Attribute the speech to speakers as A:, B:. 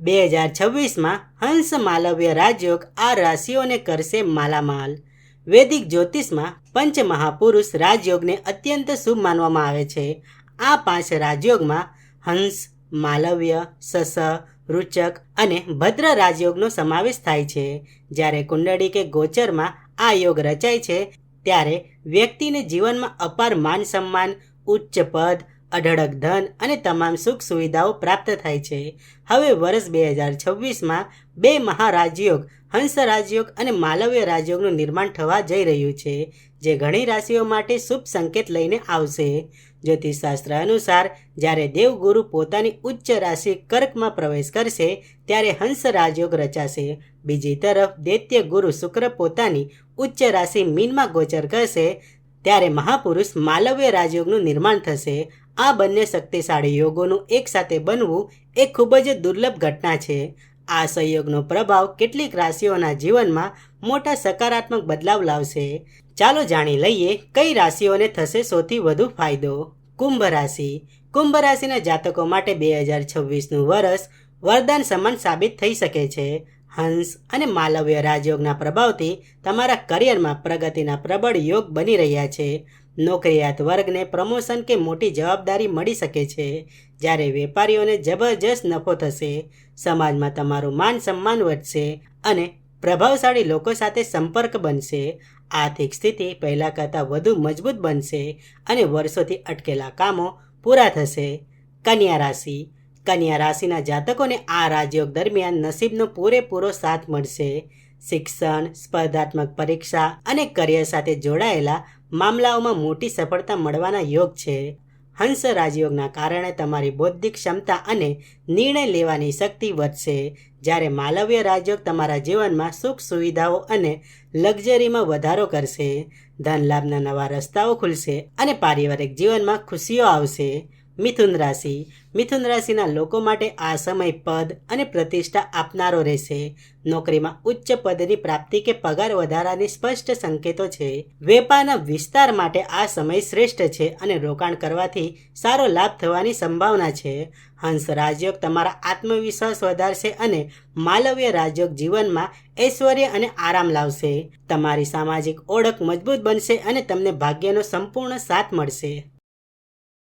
A: બે હજાર છવ્વીસમાં હંસ માલવ્ય રાજયોગ આ રાશિઓને કરશે માલામાલ. વૈદિક જ્યોતિષમાં પંચ મહાપુરુષ રાજયોગને અત્યંત શુભ માનવામાં આવે છે. આ પાંચ રાજયોગમાં હંસ, માલવ્ય, સસ, રૂચક અને ભદ્ર રાજયોગનો સમાવેશ થાય છે. જ્યારે કુંડળી કે ગોચરમાં આ યોગ રચાય છે, ત્યારે વ્યક્તિને જીવનમાં અપાર માન સન્માન, ઉચ્ચ પદ અઢળક ધન અને તમામ સુખ સુવિધાઓ પ્રાપ્ત થાય છે. હવે વર્ષ બે હજાર છવ્વીસમાં બે મહારાજયોગ હંસ રાજયોગ અને માલવ્ય રાજયોગનું નિર્માણ થવા જઈ રહ્યું છે, જે ઘણી રાશિઓ માટે શુભ સંકેત લઈને આવશે. જ્યોતિષશાસ્ત્ર અનુસાર, જ્યારે દેવગુરુ પોતાની ઉચ્ચ રાશિ કર્કમાં પ્રવેશ કરશે, ત્યારે હંસ રાજયોગ રચાશે. બીજી તરફ દૈત્ય ગુરુ શુક્ર પોતાની ઉચ્ચ રાશિ મીનમાં ગોચર કરશે ત્યારે મહાપુરુષ માલવ્ય રાજયોગનું નિર્માણ થશે. આ બંને શક્તિશાળી યોગોનું એકસાથે બનવું એ ખૂબ જ દુર્લભ ઘટના છે. આ સંયોગનો પ્રભાવ કેટલીક રાશિઓના જીવનમાં મોટા સકારાત્મક બદલાવ લાવશે. ચાલો જાણી લઈએ કઈ રાશિઓને થશે સૌથી વધુ ફાયદો. કુંભ રાશિ. કુંભ રાશિના જાતકો માટે બે હજાર છવ્વીસનું વર્ષ વરદાન સમાન સાબિત થઈ શકે છે. હંસ અને માલવ્ય રાજયોગના પ્રભાવથી તમારા કરિયરમાં પ્રગતિના પ્રબળ યોગ બની રહ્યા છે. નોકરિયાત વર્ગને પ્રમોશન કે મોટી જવાબદારી મળી શકે છે. જ્યારે વેપારીઓને જબરજસ્ત નફો થશે, સમાજમાં તમારું માન સન્માન વધશે અને પ્રભાવશાળી લોકો સાથે સંપર્ક બનશે. આર્થિક સ્થિતિ પહેલાં કરતાં વધુ મજબૂત બનશે અને વર્ષોથી અટકેલા કામો પૂરા થશે. કન્યા રાશિ કન્યા રાશિના જાતકોને આ રાજયોગ દરમિયાન નસીબનો પૂરેપૂરો સાથ મળશે. શિક્ષણ, સ્પર્ધાત્મક પરીક્ષા અને કરિયર સાથે જોડાયેલા મામલાઓમાં મોટી સફળતા મળવાના યોગ છે. હંસ રાજયોગના કારણે તમારી બૌદ્ધિક ક્ષમતા અને નિર્ણય લેવાની શક્તિ વધશે. જ્યારે માલવ્ય રાજયોગ તમારા જીવનમાં સુખ સુવિધાઓ અને લક્ઝરીમાં વધારો કરશે. ધન લાભના નવા રસ્તાઓ ખુલશે અને પારિવારિક જીવનમાં ખુશીઓ આવશે. મિથુન રાશિ. મિથુન રાશિના લોકો માટે આ સમય પદ અને પ્રતિષ્ઠા આપનારો રહેશે. નોકરીમાં ઉચ્ચ પદની પ્રાપ્તિ કે પગાર વધારાની સ્પષ્ટ સંકેતો છે. વેપારના વિસ્તાર માટે આ સમય શ્રેષ્ઠ છે અને રોકાણ કરવાથી સારો લાભ થવાની સંભાવના છે. હંસ રાજયોગ તમારા આત્મવિશ્વાસ વધારશે અને માલવ્ય રાજયોગ જીવનમાં ઐશ્વર્ય અને આરામ લાવશે. તમારી સામાજિક ઓળખ મજબૂત બનશે અને તમને ભાગ્યનો સંપૂર્ણ સાથ મળશે.